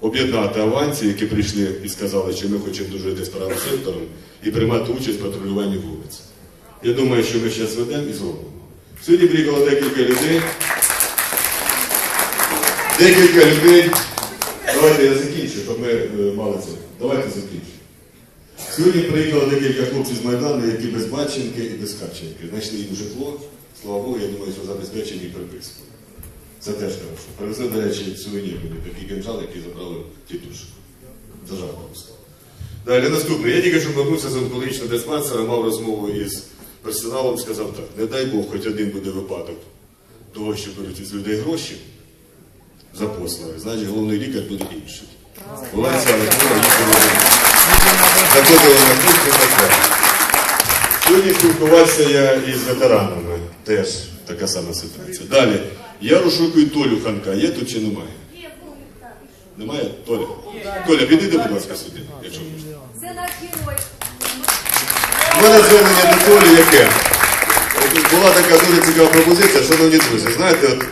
об'єднати аванці, які прийшли і сказали, що ми хочемо дружити з правим сектором і приймати участь в патрулюванні вулиць. Я думаю, що ми зараз ведемо і зробимо. Сьогодні приїхало декілька людей. Декілька людей. Давайте я закінчу, щоб ми е, мали це. Давайте закінчу. Сьогодні приїхало декілька хлопців з Майдану, які без Баченки і без Карченки. Знайшли їм житло. Слава Богу, я думаю, що забезпечені приписку. Це теж хорошо. Привезли, до речі, сувенір мені, такий кинжал, який забрали тітушку. За жартом. Далі наступне. Я тільки що повернувся з онкологічного диспансера, мав розмову із персоналом, сказав так, не дай Бог, хоч один буде випадок того, що беруть із людей гроші за послуги, значить головний лікар буде інший. Ця розмова, їхали, заходили на кухню таке. Сьогодні спілкувався я із ветеранами, теж така сама ситуація. Далі, я розшукую Толю Ханка, є тут чи немає? Немає? Толя? Толя, підійди, будь ласка, сюди, якщо можна. Це наш герой. У мене звернення до Толі яке? Була така дуже цікава пропозиція, шановні друзі. Знаєте, от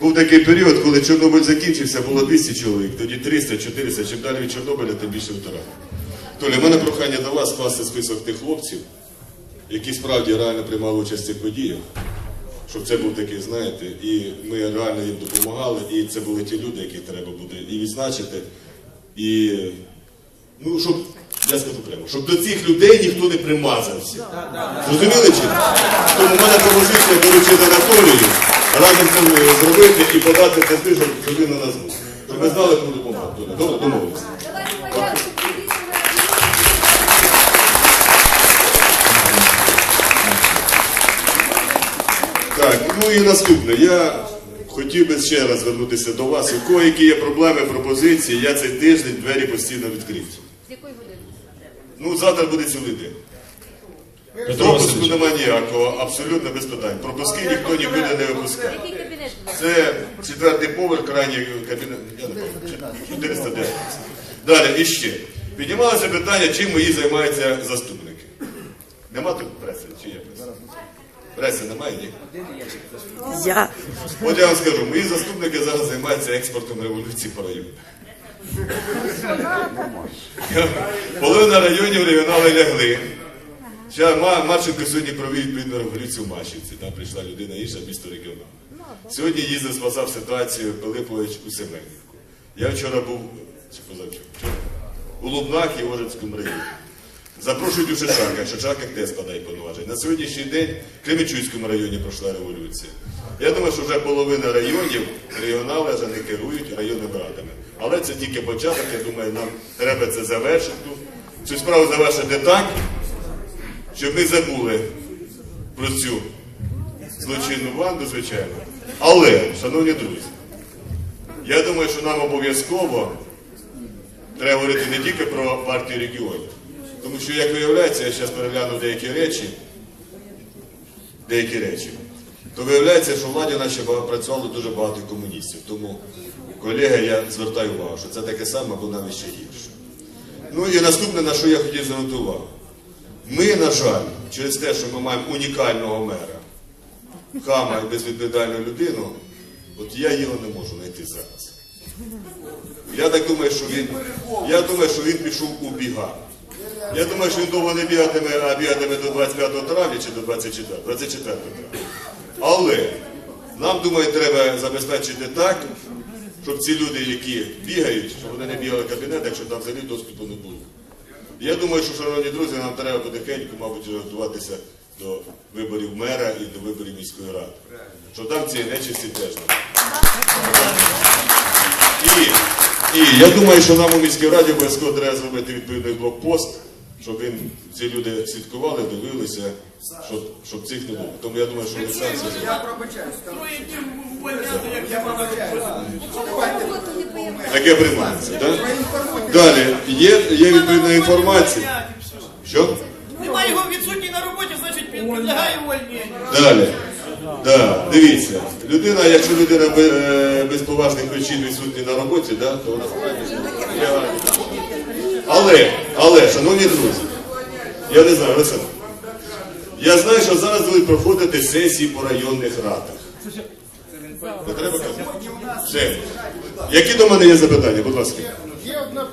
був такий період, коли Чорнобиль закінчився, було 200 чоловік, тоді 300, 400, чим далі від Чорнобиля, тим більше ветеранів. Толя, в мене прохання до вас скласти список тих хлопців, які справді реально приймали участь в цих подіях. Щоб це був такий, знаєте, і ми реально їм допомагали, і це були ті люди, яких треба буде і відзначити, і ну, щоб, я скажу прямо, щоб до цих людей ніхто не примазався. Зрозуміли чи? Тому в мене пропозиція доручити Анатолію разом з цим зробити і подати те список, щоб він на назву. Щоб ми знали, кому допомагати. Добре, домовилися. Так, ну і наступне. Я хотів би ще раз звернутися до вас. У кого які є проблеми, пропозиції, я цей тиждень двері постійно відкриті. З якої години? Ну, завтра буде цілий день. Пропуску немає ніякого, абсолютно без питань. Пропуски ніхто нікуди не випускає. Який кабінет? Це четвертий поверх, крайній кабінет. Я не пам'ятаю, 419. Далі, і ще. Піднімалося питання, чим мої займаються заступники. Нема тут преси, чи є преса? Преси немає, ні? Я. От я вам скажу, мої заступники зараз займаються експортом революції по району. Половина районів регіонали лягли. Ще Марченко сьогодні провів відповідну революцію в Машівці. Там прийшла людина інша, місто регіонал. Сьогодні їздив, спасав ситуацію Пилипович у Семенівку. Я вчора був, чи позавчора, у Лубнах і Ожицькому районі. Запрошують у Шишака, Шишака теж складає повноважень. На сьогоднішній день в Кременчуцькому районі пройшла революція. Я думаю, що вже половина районів регіонали вже не керують районними радами. Але це тільки початок, я думаю, нам треба це завершити. Цю справу завершити так, щоб ми забули про цю злочинну банду, звичайно. Але, шановні друзі, я думаю, що нам обов'язково треба говорити не тільки про партію регіонів. Тому що, як виявляється, я зараз переглянув деякі речі, деякі речі, то виявляється, що в владі наші працювало дуже багато комуністів. Тому, колеги, я звертаю увагу, що це таке саме, або навіть ще гірше. Ну і наступне, на що я хотів звернути увагу. Ми, на жаль, через те, що ми маємо унікального мера, хама і безвідповідальну людину, от я його не можу знайти зараз. Я так думаю, що він, я думаю, що він пішов у біга. Я думаю, що він довго не бігатиме, а бігатиме до 25 травня чи до 24, 24 травня. Але нам, думаю, треба забезпечити так, щоб ці люди, які бігають, щоб вони не бігали в кабінет, якщо там взагалі доступу не було. Я думаю, що, шановні друзі, нам треба потихеньку, мабуть, готуватися до виборів мера і до виборів міської ради. Що там ці нечисті теж і, і я думаю, що нам у міській раді обов'язково треба зробити відповідний блокпост, щоб він, ці люди слідкували, дивилися, щоб, щоб цих не було. Тому я думаю, що Олександр це Я пробачаюсь. Троє днів увольняти, як Я пробачаюсь. Не появляється. таке приймається. Так? Далі, є, є відповідна інформація. Що? Немає його відсутній на роботі, значить він підлягає увольненню. Далі. Да, дивіться, людина, якщо людина бе- е, без поважних причин відсутня на роботі, да, то вона Я- Але, але, шановні друзі, я не знаю, Олександр, я знаю, що зараз будуть проходити сесії по районних радах. Не треба казати? Все. Які до мене є запитання, будь ласка. Є одна.